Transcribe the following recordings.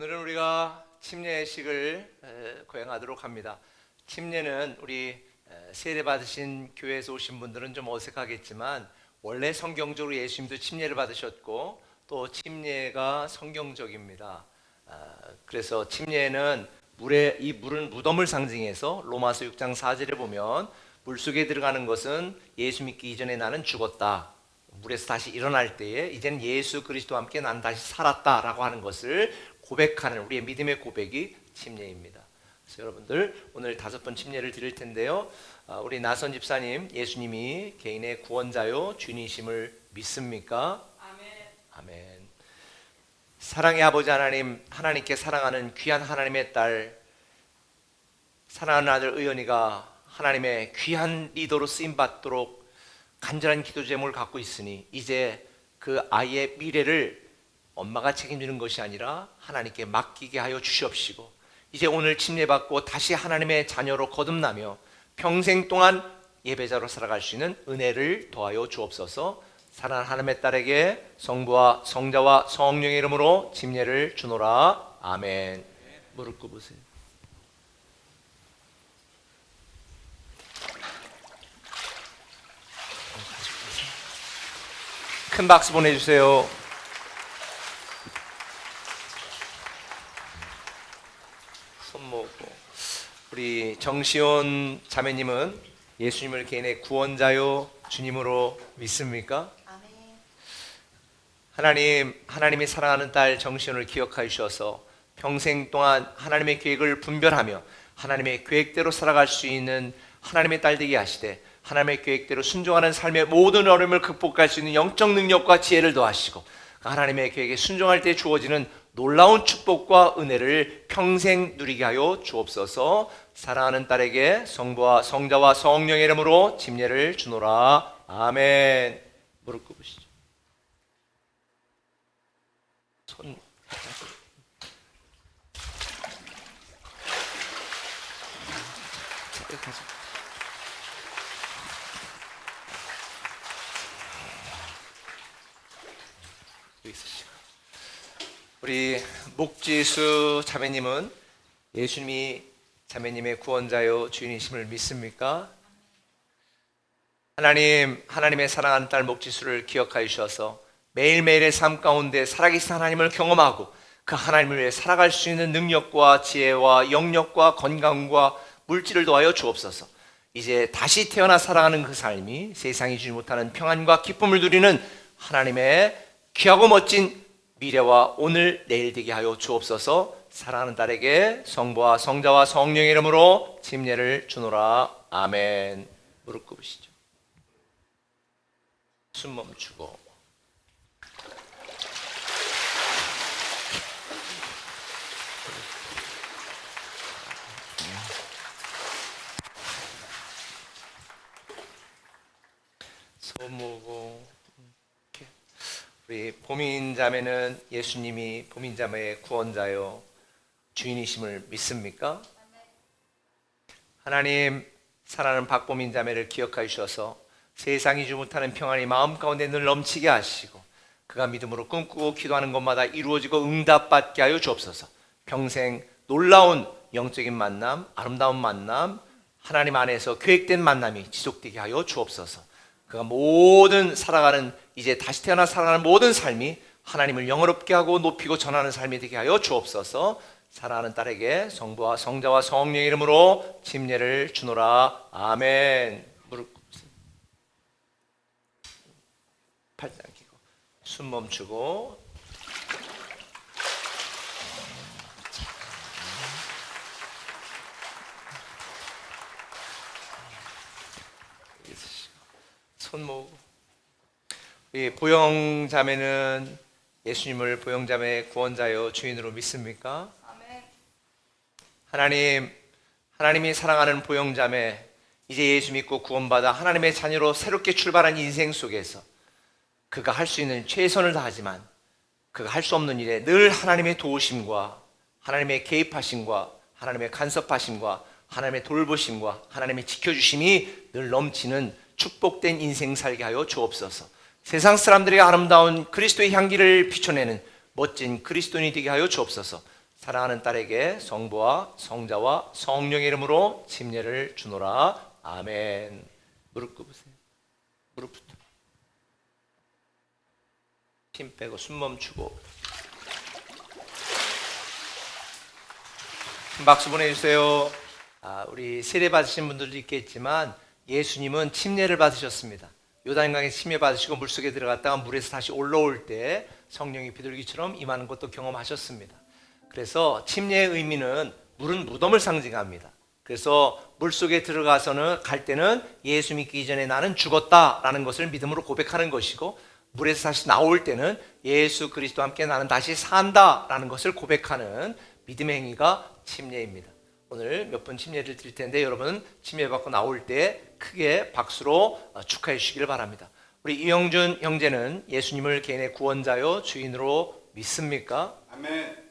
오늘은 우리가 침례식을 에, 거행하도록 합니다. 침례는 우리 에, 세례 받으신 교회에서 오신 분들은 좀 어색하겠지만 원래 성경적으로 예수님도 침례를 받으셨고 또 침례가 성경적입니다. 아, 그래서 침례는 물에 이 물은 무덤을 상징해서 로마서 6장 4절에 보면 물 속에 들어가는 것은 예수 믿기 이전에 나는 죽었다. 물에서 다시 일어날 때에 이제는 예수 그리스도와 함께 난 다시 살았다라고 하는 것을 고백하는 우리의 믿음의 고백이 침례입니다. 그래서 여러분들 오늘 다섯 번 침례를 드릴 텐데요. 아, 우리 나선 집사님 예수님이 개인의 구원자요 주님이심을 믿습니까? 아멘. 사랑의 아버지 하나님, 하나님께 사랑하는 귀한 하나님의 딸, 사랑하는 아들 의연이가 하나님의 귀한 리더로 쓰임 받도록 간절한 기도 제목을 갖고 있으니 이제 그 아이의 미래를 엄마가 책임지는 것이 아니라 하나님께 맡기게 하여 주시옵시고 이제 오늘 침례받고 다시 하나님의 자녀로 거듭나며 평생 동안 예배자로 살아갈 수 있는 은혜를 더하여 주옵소서. 사랑하는 하나님의 딸에게 성부와 성자와 성령의 이름으로 침례를 주노라. 아멘. 무릎 꿇으세요. 큰 박수 보내주세요. 손 모으고 우리 정시온 자매님은 예수님을 개인의 구원자요 주님으로 믿습니까? 하나님 하나님이 사랑하는 딸 정시온을 기억하여 주셔서 평생 동안 하나님의 계획을 분별하며 하나님의 계획대로 살아갈 수 있는 하나님의 딸 되게 하시되 하나님의 계획대로 순종하는 삶의 모든 어려움을 극복할 수 있는 영적 능력과 지혜를 더하시고 하나님의 계획에 순종할 때 주어지는 놀라운 축복과 은혜를 평생 누리게 하여 주옵소서. 사랑하는 딸에게 성부와 성자와 성령의 이름으로 침례를 주노라. 아멘. 무릎 꿇으시죠. 손. 우리 목지수 자매님은 예수님이 자매님의 구원자요 주인이심을 믿습니까? 하나님, 하나님의 사랑하는 딸 목지수를 기억하여 주셔서 매일매일의 삶 가운데 살아계신 하나님을 경험하고 그 하나님을 위해 살아갈 수 있는 능력과 지혜와 영력과 건강과 물질을 더하여 주옵소서. 이제 다시 태어나 살아가는 그 삶이 세상이 주지 못하는 평안과 기쁨을 누리는 하나님의 귀하고 멋진 미래와 오늘 내일 되게 하여 주옵소서. 사랑하는 딸에게 성부와 성자와 성령의 이름으로 침례를 주노라. 아멘. 무릎 꿇으시죠. 숨 멈추고 손 모으고. 우리 보민 자매는 예수님이 보민 자매의 구원자요 주인이심을 믿습니까? 하나님 사랑하는 박보민 자매를 기억하여 주셔서 세상이 주 못하는 평안이 마음 가운데 늘 넘치게 하시고 그가 믿음으로 꿈꾸고 기도하는 것마다 이루어지고 응답받게 하여 주옵소서. 평생 놀라운 영적인 만남, 아름다운 만남, 하나님 안에서 계획된 만남이 지속되게 하여 주옵소서. 그가 모든 살아가는 이제 다시 태어나 살아가는 모든 삶이 하나님을 영어롭게 하고 높이고 전하는 삶이 되게 하여 주옵소서. 사랑하는 딸에게 성부와 성자와 성령의 이름으로 침례를 주노라. 아멘. 팔짱 끼고 숨 멈추고 손 모으고 이 보영 자매는 예수님을 보영 자매의 구원자요 주인으로 믿습니까? 하나님 하나님이 사랑하는 보영자매 이제 예수 믿고 구원받아 하나님의 자녀로 새롭게 출발한 인생 속에서 그가 할 수 있는 최선을 다하지만 그가 할 수 없는 일에 늘 하나님의 도우심과 하나님의 개입하심과 하나님의 간섭하심과 하나님의 돌보심과 하나님의 지켜주심이 늘 넘치는 축복된 인생 살게 하여 주옵소서. 세상 사람들의 아름다운 그리스도의 향기를 비춰내는 멋진 그리스도인이 되게 하여 주옵소서. 사랑하는 딸에게 성부와 성자와 성령의 이름으로 침례를 주노라. 아멘. 무릎 꿇으세요. 무릎부터. 힘 빼고 숨 멈추고. 큰 박수 보내주세요. 아, 우리 세례 받으신 분들도 있겠지만 예수님은 침례를 받으셨습니다. 요단강에 침례 받으시고 물속에 들어갔다가 물에서 다시 올라올 때 성령이 비둘기처럼 임하는 것도 경험하셨습니다. 그래서 침례의 의미는 물은 무덤을 상징합니다. 그래서 물 속에 들어가서는 갈 때는 예수 믿기 이전에 나는 죽었다라는 것을 믿음으로 고백하는 것이고 물에서 다시 나올 때는 예수 그리스도와 함께 나는 다시 산다라는 것을 고백하는 믿음의 행위가 침례입니다. 오늘 몇분 침례를 드릴 텐데 여러분 침례 받고 나올 때 크게 박수로 어, 축하해 주시기를 바랍니다. 우리 이영준 형제는 예수님을 개인의 구원자요 주인으로 믿습니까? 아멘.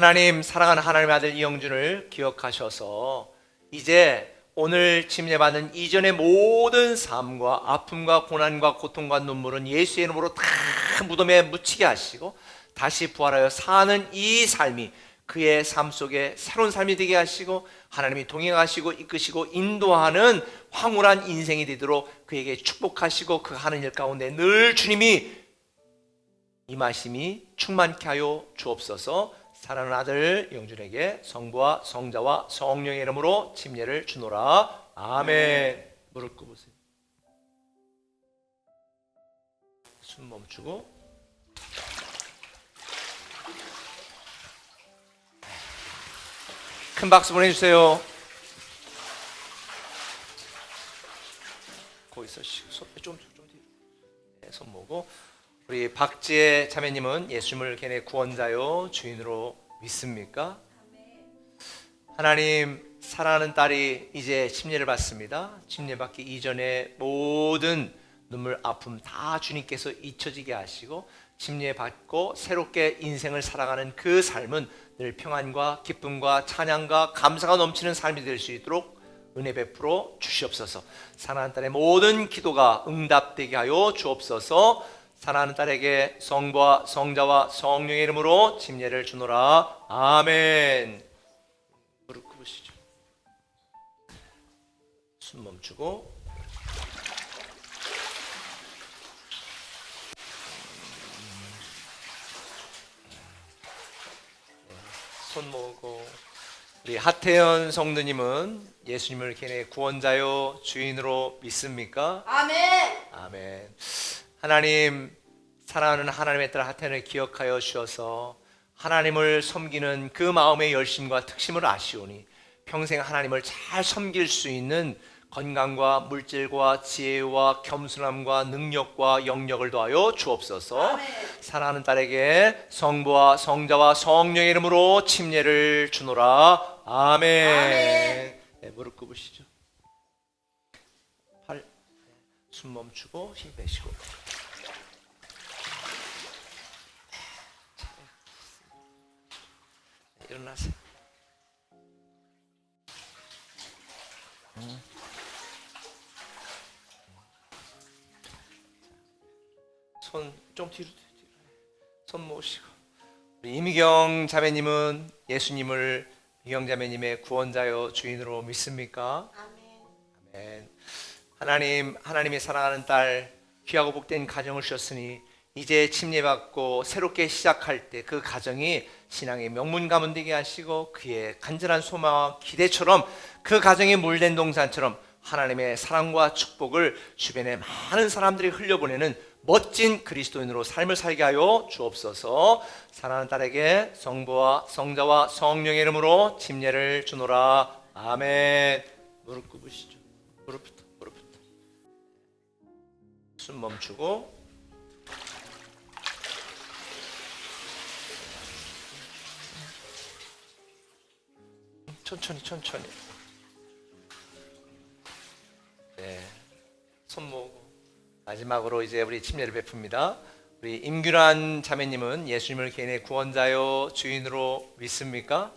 하나님 사랑하는 하나님의 아들 이영준을 기억하셔서 이제 오늘 침례받은 이전의 모든 삶과 아픔과 고난과 고통과 눈물은 예수의 이름으로 다 무덤에 묻히게 하시고 다시 부활하여 사는 이 삶이 그의 삶 속에 새로운 삶이 되게 하시고 하나님이 동행하시고 이끄시고 인도하는 황홀한 인생이 되도록 그에게 축복하시고 그 하는 일 가운데 늘 주님이 임하심이 충만케 하여 주옵소서. 사랑하는 아들 영준에게 성부와 성자와 성령의 이름으로 침례를 주노라. 아멘. 무릎 꿇으세요. 숨 멈추고 큰 박수 보내주세요. 거기서 손 좀 좀 뒤로. 네, 손 모고 우리 박지혜 자매님은 예수님을 걔네 구원자요 주인으로 믿습니까? 하나님 사랑하는 딸이 이제 침례를 받습니다. 침례 받기 이전에 모든 눈물 아픔 다 주님께서 잊혀지게 하시고 침례 받고 새롭게 인생을 살아가는 그 삶은 늘 평안과 기쁨과 찬양과 감사가 넘치는 삶이 될 수 있도록 은혜 베풀어 주시옵소서. 사랑하는 딸의 모든 기도가 응답되게 하여 주옵소서. 사랑하는 딸에게 성부와 성자와 성령의 이름으로 침례를 주노라. 아멘. 무릎 꿇으시죠. 숨 멈추고 손 모으고 우리 하태현 성도님은 예수님을 개인의 구원자요 주인으로 믿습니까? 아멘. 아멘. 하나님 사랑하는 하나님의 딸 하태현을 기억하여 주셔서 하나님을 섬기는 그 마음의 열심과 특심을 아시오니 평생 하나님을 잘 섬길 수 있는 건강과 물질과 지혜와 겸손함과 능력과 영역을 더하여 주옵소서. 아멘. 사랑하는 딸에게 성부와 성자와 성령의 이름으로 침례를 주노라. 아멘. 아멘. 네, 무릎 꿇으시죠. 팔, 숨 멈추고 힘 빼시고. 일어나세요. 손좀 뒤로 뒤로. 손 모으시고 우리 이미경 자매님은 예수님을 미경 자매님의 구원자요 주인으로 믿습니까? 아멘. 아멘. 하나님 하나님이 사랑하는 딸 귀하고 복된 가정을 주셨으니 이제 침례받고 새롭게 시작할 때 그 가정이 신앙의 명문 가문 되게 하시고 그의 간절한 소망과 기대처럼 그 가정이 물된 동산처럼 하나님의 사랑과 축복을 주변에 많은 사람들이 흘려보내는 멋진 그리스도인으로 삶을 살게 하여 주옵소서. 사랑하는 딸에게 성부와 성자와 성령의 이름으로 침례를 주노라. 아멘. 무릎 꿇으시죠. 무릎부터 무릎부터. 숨 멈추고 천천히 천천히. 네. 손 모으고 마지막으로 이제 우리 침례를 베풉니다. 우리 임규란 자매님은 예수님을 개인의 구원자요 주인으로 믿습니까?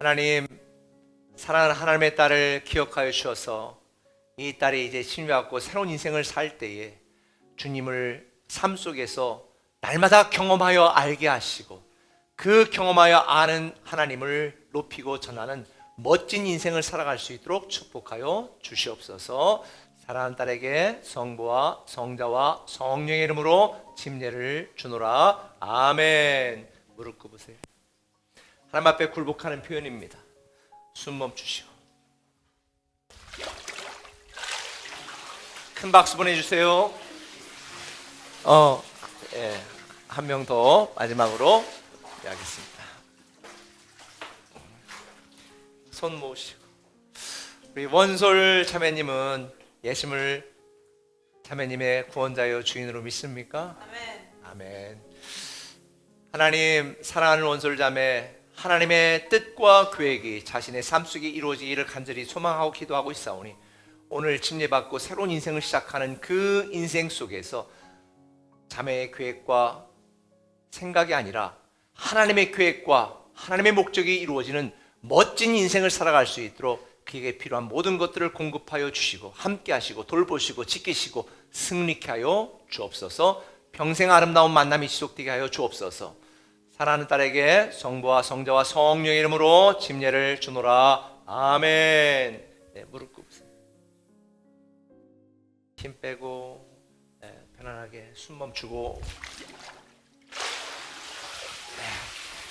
하나님 사랑하는 하나님의 딸을 기억하여 주셔서 이 딸이 이제 침례받고 새로운 인생을 살 때에 주님을 삶 속에서 날마다 경험하여 알게 하시고 그 경험하여 아는 하나님을 높이고 전하는 멋진 인생을 살아갈 수 있도록 축복하여 주시옵소서. 사랑하는 딸에게 성부와 성자와 성령의 이름으로 침례를 주노라. 아멘. 무릎 꿇으세요. 하나님 앞에 굴복하는 표현입니다. 숨 멈추시고. 큰 박수 보내주세요. 어, 예, 한 명 더 마지막으로 하겠습니다. 손 모으시고 우리 원솔 자매님은 예심을 자매님의 구원자여 주인으로 믿습니까? 아멘. 아멘. 하나님 사랑하는 원솔 자매 하나님의 뜻과 계획이 자신의 삶 속에 이루어지기를 간절히 소망하고 기도하고 있사오니 오늘 침례받고 새로운 인생을 시작하는 그 인생 속에서 자매의 계획과 생각이 아니라 하나님의 계획과 하나님의 목적이 이루어지는 멋진 인생을 살아갈 수 있도록 그에게 필요한 모든 것들을 공급하여 주시고 함께 하시고 돌보시고 지키시고 승리케 하여 주옵소서. 평생 아름다운 만남이 지속되게 하여 주옵소서. 사랑하는 딸에게 성부와 성자와 성령의 이름으로 침례를 주노라. 아멘. 네, 무릎 꿇으세요 힘 빼고 네, 편안하게 숨 멈추고